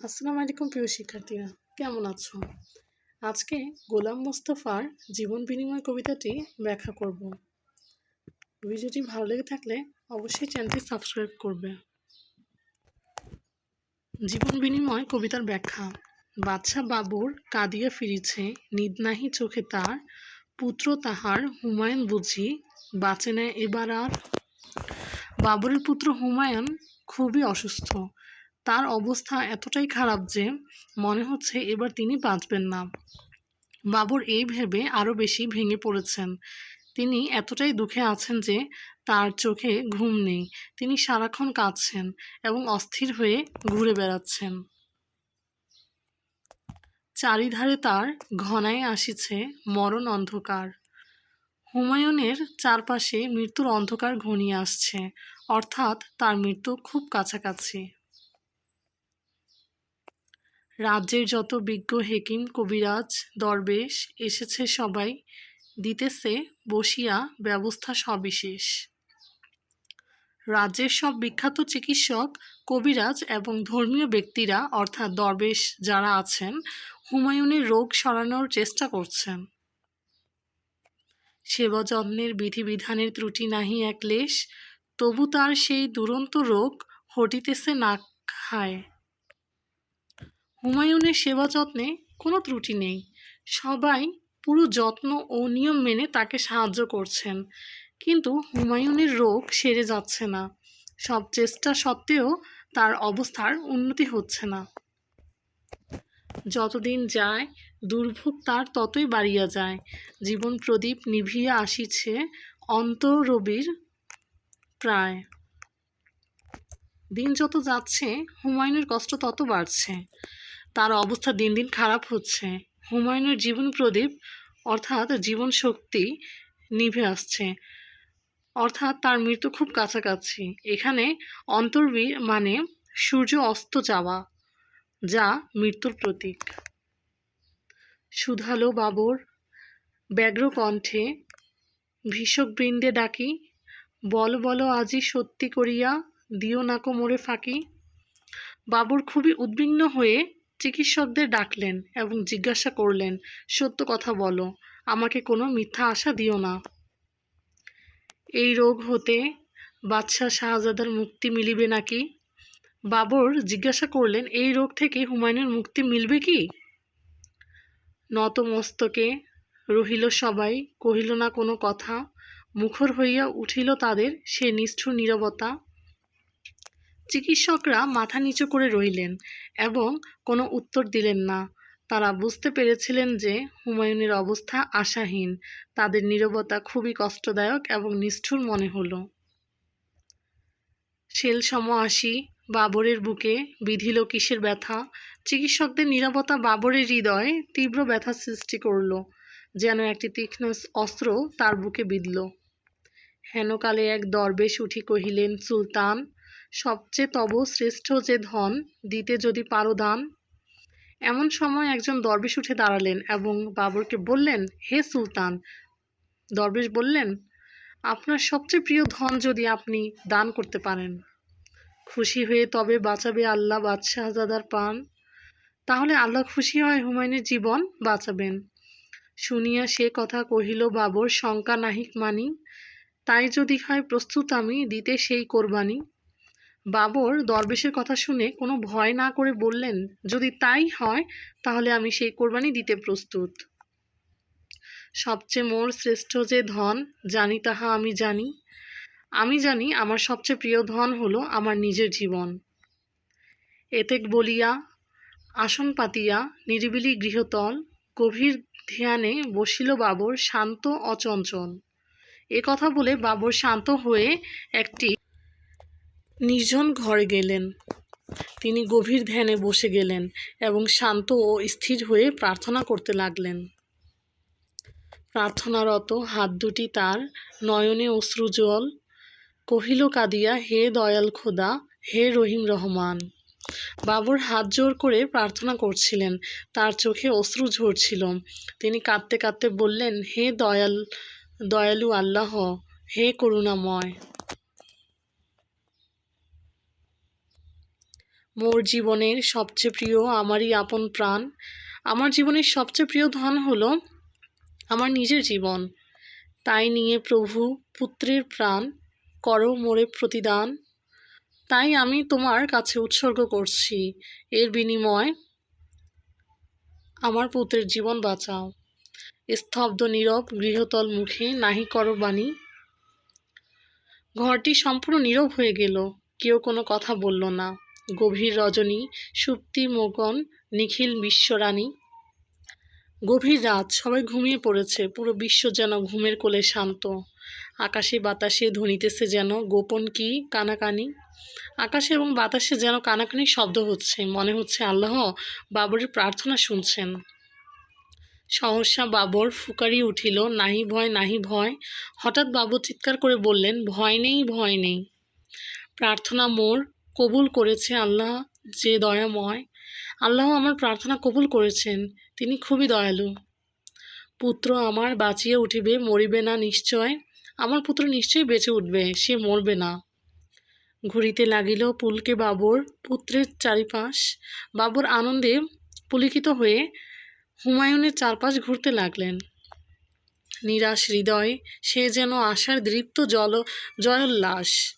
আসসালামু আলাইকুম প্রিয় শিক্ষার্থীরা, কেমন আছো? আজকে গোলাম মোস্তফার জীবন বিনিময় কবিতাটি ব্যাখ্যা করব। ভিডিওটি ভালো লেগে থাকলে অবশ্যই চ্যানেলটি সাবস্ক্রাইব করবে। জীবন বিনিময় কবিতার ব্যাখ্যা বাদশা বাবুর কাঁদিয়া ফিরিছে নিদ নাহি চোখে তার পুত্র তাহার হুমায়ুন বুঝি, বাঁচে না এবার আর। বাবরের পুত্র হুমায়ুন খুবই অসুস্থ তার অবস্থা এতটাই খারাপ যে মনে হচ্ছে এবার তিনি বাঁচবেন না। বাবর এই ভেবে আরও বেশি ভেঙে পড়েছেন। তিনি এতটাই দুঃখে আছেন যে তার চোখে ঘুম নেই। তিনি সারাক্ষণ কাঁদছেন এবং অস্থির হয়ে ঘুরে বেড়াচ্ছেন। চারিধারে তার ঘনায় আসিছে মরণ অন্ধকার। হুমায়ুনের চারপাশে মৃত্যুর অন্ধকার ঘনিয়ে আসছে। অর্থাৎ তার মৃত্যু খুব কাছাকাছি। রাজ্যের যত বিজ্ঞ হেকিম, কবিরাজ, দরবেশ এসেছে সবাই। দিতেছে বসিয়া ব্যবস্থা সবিশেষ। রাজ্যের সব বিখ্যাত চিকিৎসক, কবিরাজ এবং ধর্মীয় ব্যক্তিরা, অর্থাৎ দরবেশ যারা আছেন, হুমায়ুনের রোগ সরানোর চেষ্টা করছেন। সেবা যত্নের বিধিবিধানের ত্রুটি নাহি এক লেশ, তবু তার সেই দুরন্ত রোগ হটিতেছে না খায় হুমায়ুনের সেবা যত্নে কোনো ত্রুটি নেই। সবাই পুরো যত্ন ও নিয়ম মেনে তাকে সাহায্য করছেন। কিন্তু হুমায়ুনের রোগ সেরে যাচ্ছে না। সব চেষ্টা সত্ত্বেও তার অবস্থার উন্নতি হচ্ছে না। যতদিন যায়, দুর্ভোগ তার ততই বাড়িয়া যায়। জীবন প্রদীপ নিভিয়া আসিছে অন্তরবির প্রায়। দিন যত যাচ্ছে, হুমায়ুনের কষ্ট তত বাড়ছে। তার অবস্থা দিন দিন খারাপ হচ্ছে। হুমায়ুনের জীবন প্রদীপ, অর্থাৎ জীবন শক্তি, নিভে আসছে। অর্থাৎ তার মৃত্যু খুব কাছাকাছি। এখানে অন্তর্বি মানে সূর্য অস্ত যাওয়া, যা মৃত্যুর প্রতীক। সুধালো বাবর, ব্যগ্র কণ্ঠে ভীষক বৃন্দে ডাকি, বল বল, আজি সত্যি করিয়া দিও নাকো মোরে ফাঁকি। বাবর খুবই উদ্বিগ্ন হয়ে চিকিৎসকদের ডাকলেন এবং জিজ্ঞাসা করলেন, সত্য কথা বলো, আমাকে কোনো মিথ্যা আশা দিও না। এই রোগ হতে বাদশাহ শাহজাদার মুক্তি মিলিবে নাকি? বাবর জিজ্ঞাসা করলেন, এই রোগ থেকে হুমায়ুনের মুক্তি মিলবে কি? নত মস্তকে রহিল সবাই, কহিল না কোনো কথা, মুখর হইয়া উঠিল তাদের, সে নিষ্ঠুর নীরবতা চিকিৎসকরা মাথা নিচু করে রইলেন এবং কোনো উত্তর দিলেন না। তারা বুঝতে পেরেছিলেন যে হুমায়ুনের অবস্থা আশাহীন, তাদের নীরবতা খুবই কষ্টদায়ক এবং নিষ্ঠুর মনে হলো। শেল সম আসি বাবরের বুকে বিধিল কিসের ব্যথা? চিকিৎসকদের নিরাপত্তা বাবরের হৃদয়ে তীব্র ব্যথা সৃষ্টি করল, যেন একটি তীক্ষ্ণ অস্ত্র তার বুকে বিঁধল। হেনকালে এক দরবেশ উঠি কহিলেন, সুলতান সবচেয়ে তব শ্রেষ্ঠ যে ধন দিতে যদি পারো দান এমন সময় একজন দরবেশ উঠে দাঁড়ালেন এবং বাবরকে বললেন, হে সুলতান। দরবেশ বললেন, আপনার সবচেয়ে প্রিয় ধন যদি আপনি দান করতে পারেন। খুশি হয়ে তবে বাঁচাবে আল্লাহ বাদশাহজাদার পান তাহলে আল্লাহ খুশি হয় হুমায়ুনের জীবন বাঁচাবেন। শুনিয়া সে কথা কহিল, বাবর, শঙ্কা নাহিক মানি। তাই যদি হয় প্রস্তুত আমি, দিতে সেই কোরবানি। বাবর দরবেশের কথা শুনে কোনো ভয় না করে বললেন, যদি তাই হয়, তাহলে আমি সেই কোরবানি দিতে প্রস্তুত। সবচেয়ে মোর শ্রেষ্ঠ যে ধন, জানি তাহা আমি জানি। আমি জানি আমার সবচেয়ে প্রিয় ধন হলো আমার নিজের জীবন। এতেক বলিয়া, আসন পাতিয়া, নিরিবিলি গৃহতল, গভীর ধ্যানে বসিল বাবর শান্ত অচঞ্চল এ কথা বলে বাবর শান্ত হয়ে একটি নির্জন ঘরে গেলেন। তিনি গভীর ধ্যানে বসে গেলেন এবং শান্ত ও স্থির হয়ে প্রার্থনা করতে লাগলেন। প্রার্থনারত হাত দুটি তার নয়নে অশ্রুজল কহিল, কাদিয়া, হে দয়াল খোদা, হে রহিম রহমান। বাবুর হাত জোর করে প্রার্থনা করছিলেন। তার চোখে অশ্রু ঝরছিল। তিনি কাঁদতে কাঁদতে বললেন, হে দয়াল, দয়ালু আল্লাহ, হে করুণাময়। মোর জীবনের সবচেয়ে প্রিয়, আমারই আপন প্রাণ। আমার জীবনের সবচেয়ে প্রিয় ধন হলো আমার নিজের জীবন। তাই নিয়ে প্রভু পুত্রের প্রাণ, করো মোরে প্রতিদান। তাই আমি তোমার কাছে উৎসর্গ করছি। এর বিনিময় আমার পুত্রের জীবন বাঁচাও। স্তব্ধ, নীরব, গৃহতল মুখে নাহি করো বাণী। ঘরটি সম্পূর্ণ নীরব হয়ে গেল। কেউ কোনো কথা বলল না। গভীর রজনী, সুপ্তি মগন নিখিল বিশ্বরানী গভীর রাত, সবাই ঘুমিয়ে পড়েছে, পুরো বিশ্ব যেন ঘুমের কোলে শান্ত। আকাশে বাতাসে ধ্বনিতেছে যেন, গোপন কি কানাকানি? আকাশে এবং বাতাসে যেন কানাকানি শব্দ হচ্ছে, মনে হচ্ছে আল্লাহ বাবরের প্রার্থনা শুনছেন। সহসা বাবর ফুকারি উঠিল, নাহি ভয় নাহি ভয়। হঠাৎ বাবর চিৎকার করে বললেন, ভয় নেই ভয় নেই। প্রার্থনা মোর কবুল করেছে আল্লাহ যে দয়াময়। আল্লাহ আমার প্রার্থনা কবুল করেছেন, তিনি খুবই দয়ালু। পুত্র আমার বাঁচিয়ে উঠিবে, মরিবে না নিশ্চয়। আমার পুত্র নিশ্চয়ই বেঁচে উঠবে, সে মরবে না। ঘুরিতে লাগিল পুলকে বাবর, পুত্রের চারিপাশ। বাবর আনন্দে পুলিকিত হয়ে হুমায়ুনের চারপাশ ঘুরতে লাগলেন। নিরাশ হৃদয়, সে যেন আশার দৃপ্ত জল, জয়োল্লাস।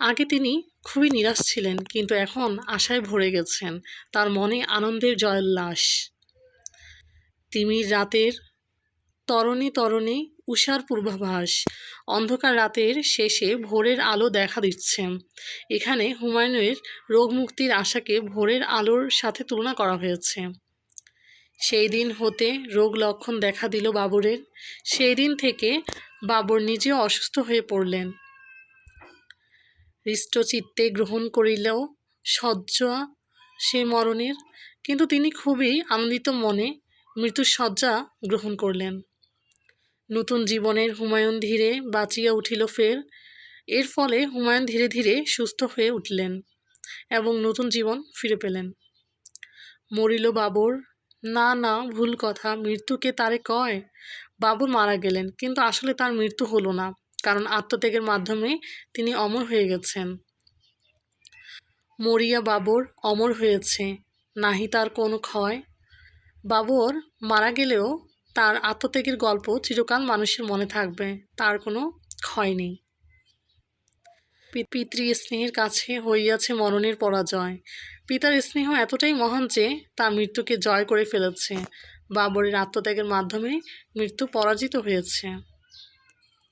আগে তিনি খুবই নিরাশ ছিলেন, কিন্তু এখন আশায় ভরে গেছেন। তার মনে আনন্দের জয়োল্লাস তিমির রাতের তরণে তরণে উষার পূর্বাভাস। অন্ধকার রাতের শেষে ভোরের আলো দেখা দিচ্ছে এখানে হুমায়ুনের রোগমুক্তির আশাকে ভোরের আলোর সাথে তুলনা করা হয়েছে। সেই দিন হতে রোগ লক্ষণ দেখা দিল বাবরের। সেই দিন থেকে বাবর নিজেও অসুস্থ হয়ে পড়লেন। হৃষ্টচিত্তে গ্রহণ করিলেও শয্যা সে মরণের। কিন্তু তিনি খুবই আনন্দিত মনে মৃত্যুর শয্যা গ্রহণ করলেন। নতুন জীবনের হুমায়ুন ধীরে বাঁচিয়া উঠিল ফের। এর ফলে হুমায়ুন ধীরে ধীরে সুস্থ হয়ে উঠলেন এবং নতুন জীবন ফিরে পেলেন। মরিল বাবর, না না, ভুল কথা, মৃত্যুকে তারে কয়, বাবর মারা গেলেন, কিন্তু আসলে তার মৃত্যু হলো না। কারণ আত্মত্যাগের মাধ্যমে তিনি অমর হয়ে গেছেন। মরিয়া বাবর অমর হয়েছে, নাহি তার কোনো ক্ষয়। বাবর মারা গেলেও তার আত্মত্যাগের গল্প চিরকাল মানুষের মনে থাকবে, তার কোনো ক্ষয় নেই। পিতৃ স্নেহের কাছে হইয়াছে মরণের পরাজয়। পিতার স্নেহ এতটাই মহান যে তা মৃত্যুকে জয় করে ফেলেছে। বাবরের আত্মত্যাগের মাধ্যমে মৃত্যু পরাজিত হয়েছে।